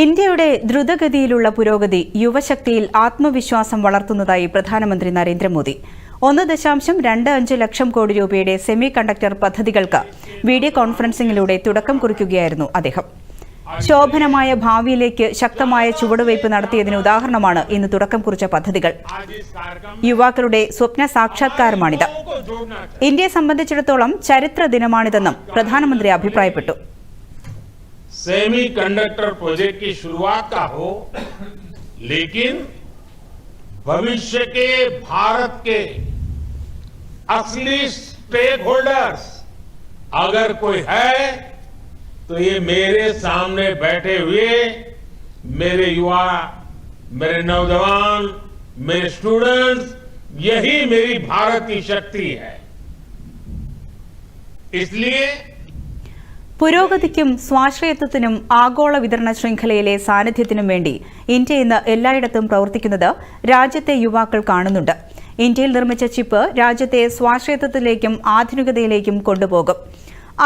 ഇന്ത്യയുടെ ദ്രുതഗതിയിലുള്ള പുരോഗതി യുവശക്തിയിൽ ആത്മവിശ്വാസം വളർത്തുന്നതായി പ്രധാനമന്ത്രി നരേന്ദ്രമോദി. ഒന്ന് ദശാംശം രണ്ട് അഞ്ച് ലക്ഷം കോടി രൂപയുടെ സെമി കണ്ടക്ടർ പദ്ധതികൾക്ക് വീഡിയോ കോൺഫറൻസിംഗിലൂടെ തുടക്കം കുറിക്കുകയായിരുന്നു അദ്ദേഹം. ശോഭനമായ ഭാവിയിലേക്ക് ശക്തമായ ചുവടുവയ്പ് നടത്തിയതിന് ഉദാഹരണമാണ് ഇന്ന് തുടക്കം കുറിച്ച പദ്ധതികൾ. യുവാക്കളുടെ സ്വപ്ന സാക്ഷാത്കാരമാണിത്. ഇന്ത്യയെ സംബന്ധിച്ചിടത്തോളം ചരിത്ര ദിനമാണിതെന്നും പ്രധാനമന്ത്രി അഭിപ്രായപ്പെട്ടു. सेमी कंडक्टर प्रोजेक्ट की शुरुआत का हो, लेकिन भविष्य के भारत के असली स्टेक होल्डर्स अगर कोई है तो ये मेरे सामने बैठे हुए मेरे युवा, मेरे नौजवान, मेरे स्टूडेंट्स यही मेरी भारत की शक्ति है। इसलिए പുരോഗതിക്കും സ്വാശ്രയത്വത്തിനും ആഗോള വിതരണ ശൃംഖലയിലെ സാന്നിധ്യത്തിനും വേണ്ടി ഇന്ത്യ ഇന്ന് എല്ലായിടത്തും പ്രവർത്തിക്കുന്നത് രാജ്യത്തെ യുവാക്കൾ കാണുന്നുണ്ട്. ഇന്ത്യയിൽ നിർമ്മിച്ച ചിപ്പ് രാജ്യത്തെ സ്വാശ്രയത്വത്തിലേക്കും ആധുനികതയിലേക്കും കൊണ്ടുപോകും.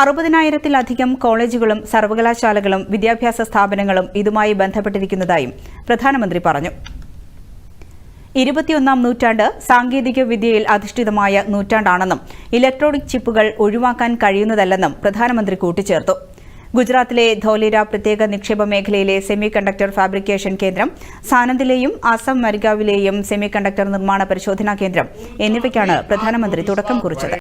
അറുപതിനായിരത്തിലധികം കോളേജുകളും സർവകലാശാലകളും വിദ്യാഭ്യാസ സ്ഥാപനങ്ങളും ഇതുമായി ബന്ധപ്പെട്ടിരിക്കുന്നതായും പ്രധാനമന്ത്രി പറഞ്ഞു. ഇരുപത്തിയൊന്നാം നൂറ്റാണ്ട് സാങ്കേതിക വിദ്യയിൽ അധിഷ്ഠിതമായ നൂറ്റാണ്ടാണെന്നും ഇലക്ട്രോണിക് ചിപ്പുകൾ ഒഴിവാക്കാൻ കഴിയുന്നതല്ലെന്നും പ്രധാനമന്ത്രി കൂട്ടിച്ചേർത്തു. ഗുജറാത്തിലെ ധോലേര പ്രത്യേക നിക്ഷേപ മേഖലയിലെ സെമി കണ്ടക്ടർ ഫാബ്രിക്കേഷൻ കേന്ദ്രം സാനന്ദിലെയും അസം മരിഗാവിലെയും സെമി കണ്ടക്ടർ നിർമ്മാണ പരിശോധനാ കേന്ദ്രം എന്നിവയ്ക്കാണ് പ്രധാനമന്ത്രി തുടക്കം കുറിച്ചത്.